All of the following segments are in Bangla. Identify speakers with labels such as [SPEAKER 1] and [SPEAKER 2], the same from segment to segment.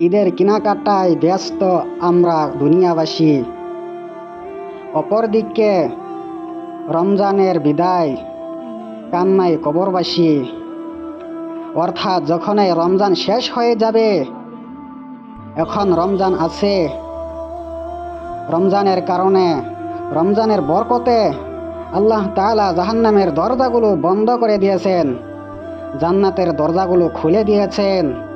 [SPEAKER 1] ঈদের কেনাকাটায় ব্যস্ত আমরা দুনিয়াবাসী। অপরদিকে রমজানের বিদায়, কান্নায় কবরবাসী। অর্থাৎ যখনই রমজান শেষ হয়ে যাবে, এখন রমজান আছে। রমজানের কারণে, রমজানের বরকতে আল্লাহ তালা জাহান্নামের দরজাগুলো বন্ধ করে দিয়েছেন, জান্নাতের দরজাগুলো খুলে দিয়েছেন।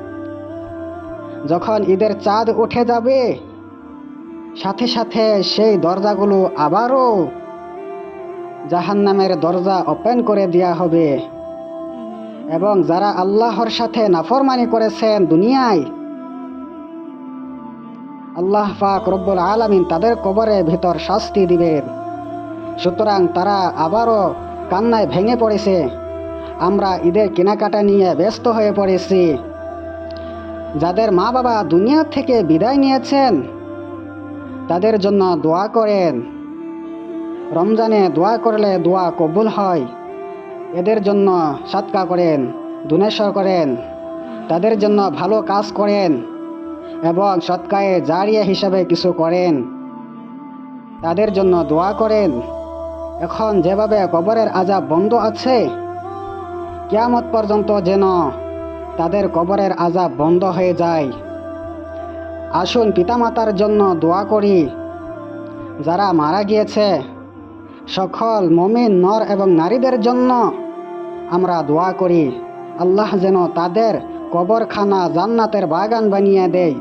[SPEAKER 1] যখন ঈদের চাঁদ উঠে যাবে, সাথে সাথে সেই দরজাগুলো আবারও জাহান্নামের দরজা ওপেন করে দেওয়া হবে। এবং যারা আল্লাহর সাথে নাফরমানি করেছেন দুনিয়ায়, আল্লাহ পাক রব্বুল আলামিন তাদের কবরে ভিতর শাস্তি দিবেন। সুতরাং তারা আবারও কান্নায় ভেঙে পড়েছে। আমরা ঈদের কেনাকাটা নিয়ে ব্যস্ত হয়ে পড়েছি। যাদের মা বাবা দুনিয়া থেকে বিদায় নিয়েছেন, তাদের জন্য দোয়া করেন। রমজানে দোয়া করলে দোয়া কবুল হয়। এদের জন্য সৎকা করেন, দুনেশ্বর করেন, তাদের জন্য ভালো কাজ করেন এবং সৎকায়ে জারিয়া হিসাবে কিছু করেন। তাদের জন্য দোয়া করেন, এখন যেভাবে কবরের আজাব বন্ধ আছে, কেয়ামত পর্যন্ত যেন তাদের কবরের আজাব বন্ধ হয়ে যায়। আসুন পিতামাতার জন্য দোয়া করি। যারা মারা গিয়েছে, সকল মমিন নর এবং নারীদের জন্য আমরা দোয়া করি। আল্লাহ যেন তাদের কবরখানা জান্নাতের বাগান বানিয়ে দেয়।